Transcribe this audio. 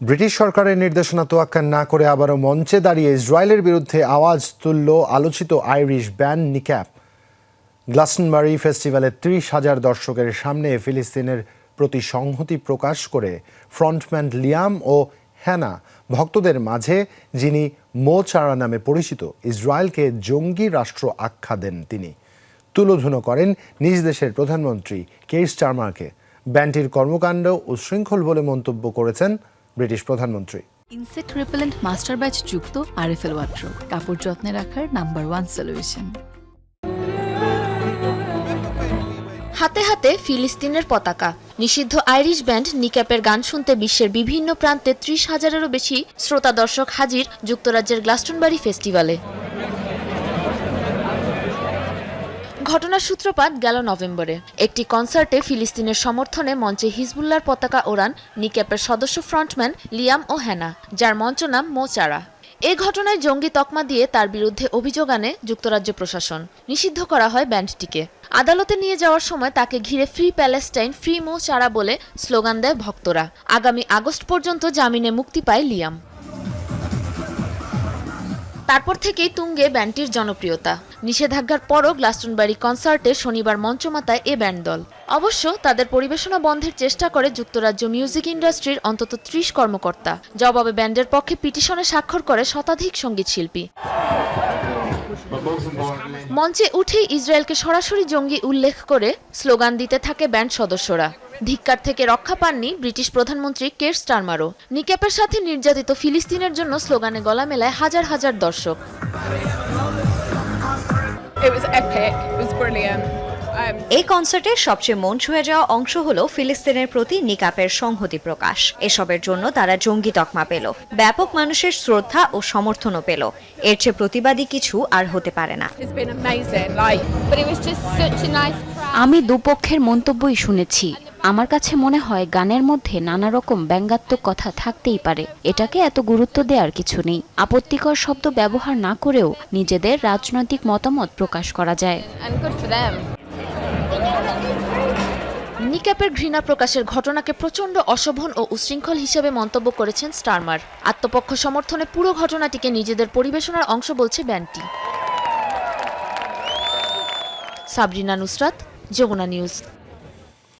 British সরকারের নির্দেশনা তোয়াক্কা না করে আবারও মঞ্চে দাঁড়িয়ে ইসরায়েলের বিরুদ্ধে আওয়াজ তুলল আলোচিত আইরিশ ব্যান্ড নিক্যাপ। গ্লাসনবারি ফেস্টিভ্যালে ত্রিশ হাজার দর্শকের সামনে ফিলিস্তিনের প্রতি সংহতি প্রকাশ করে ফ্রন্টম্যান লিয়াম ও হ্যানা, ভক্তদের মাঝে, যিনি মো চারা নামে পরিচিত, ইসরায়েলকে জঙ্গি রাষ্ট্র আখ্যা দেন তিনি। তুলোধুনো করেন নিজ দেশের প্রধানমন্ত্রী কের স্টারমারকে ব্যান্ডটির কর্মকাণ্ড উশৃঙ্খল বলে মন্তব্য করেছেন ব্রিটিশ প্রধানমন্ত্রী। ইনসেক্ট রিপেলেন্ট মাস্টার ব্যাচ যুক্ত আরএফএল ওয়াট্রো কাপড় যত্নে রাখার নাম্বার ওয়ান সলিউশন হাতে হাতে ফিলিস্তিনের পতাকা নিষিদ্ধ আইরিশ ব্যান্ড নিক্যাপের গান শুনতে বিশ্বের বিভিন্ন প্রান্তে ত্রিশ হাজারেরও বেশি শ্রোতা দর্শক হাজির যুক্তরাজ্যের গ্লাস্টনবাড়ি ফেস্টিভ্যালে। ঘটনার সূত্রপাত গেল নভেম্বরে। একটি কনসার্টে ফিলিস্তিনের সমর্থনে মঞ্চে হিজবুল্লার পতাকা ওড়ান নিক্যাপের সদস্য ফ্রন্টম্যান লিয়াম ও হ্যানা যার মঞ্চ নাম মোচারা এ ঘটনায় জঙ্গি তকমা দিয়ে তার বিরুদ্ধে অভিযোগ আনে যুক্তরাজ্য প্রশাসন। নিষিদ্ধ করা হয় ব্যান্ডটিকে। আদালতে নিয়ে যাওয়ার সময় তাকে ঘিরে ফ্রি প্যালেস্টাইন, ফ্রি মো চারা বলে স্লোগান দেয় ভক্তরা। আগামী আগস্ট পর্যন্ত জামিনে মুক্তি পায় লিয়াম। তারপর থেকেই তুঙ্গে ব্যান্ডটির জনপ্রিয়তা। নিষেধাজ্ঞার পরও গ্লাস্টনবাড়ি কনসার্টে শনিবার মঞ্চমাতায় এ ব্যান্ড দল। অবশ্য তাদের পরিবেশনা বন্ধের চেষ্টা করে যুক্তরাজ্য মিউজিক ইন্ডাস্ট্রির অন্তত ত্রিশ কর্মকর্তা। জবাবে ব্যান্ডের পক্ষে পিটিশনে স্বাক্ষর করে শতাধিক সংগীত শিল্পী। মঞ্চে উঠেই ইসরায়েলকে সরাসরি জঙ্গি উল্লেখ করে স্লোগান দিতে থাকে ব্যান্ড সদস্যরা ধিক্কার থেকে রক্ষা পাননি ব্রিটিশ প্রধানমন্ত্রী কের স্টারমারও নিক্যাপের সাথে নির্যাতিত ফিলিস্তিনের জন্য স্লোগানে গলা মেলায় হাজার হাজার দর্শক It was epic. It was brilliant. এই কনসার্টের সবচেয়ে মন ছুঁয়ে যাওয়া অংশ হলো ফিলিস্তিনের প্রতি নিকাপের সংহতি প্রকাশ। এসবের জন্য তারা জঙ্গি তকমা পেল ব্যাপক মানুষের শ্রদ্ধা ও সমর্থনও পেল। এর চেয়ে প্রতিবাদী কিছু আর হতে পারে না. আমি দুপক্ষের মন্তব্যই শুনেছি। আমার কাছে মনে হয় গানের মধ্যে নানা রকম ব্যঙ্গাত্মক কথা থাকতেই পারে। এটাকে এত গুরুত্ব দেওয়ার কিছু নেই। আপত্তিকর শব্দ ব্যবহার না করেও নিজেদের রাজনৈতিক মতামত প্রকাশ করা যায়। নিক্যাপের ঘৃণা প্রকাশের ঘটনাকে প্রচণ্ড অশোভন ও উশৃঙ্খল হিসেবে মন্তব্য করেছেন স্টারমার। আত্মপক্ষ সমর্থনে পুরো ঘটনাটিকে নিজেদের পরিবেশনার অংশ বলছে ব্যান্ডটি। Sabrina Nusrat, Jamuna news.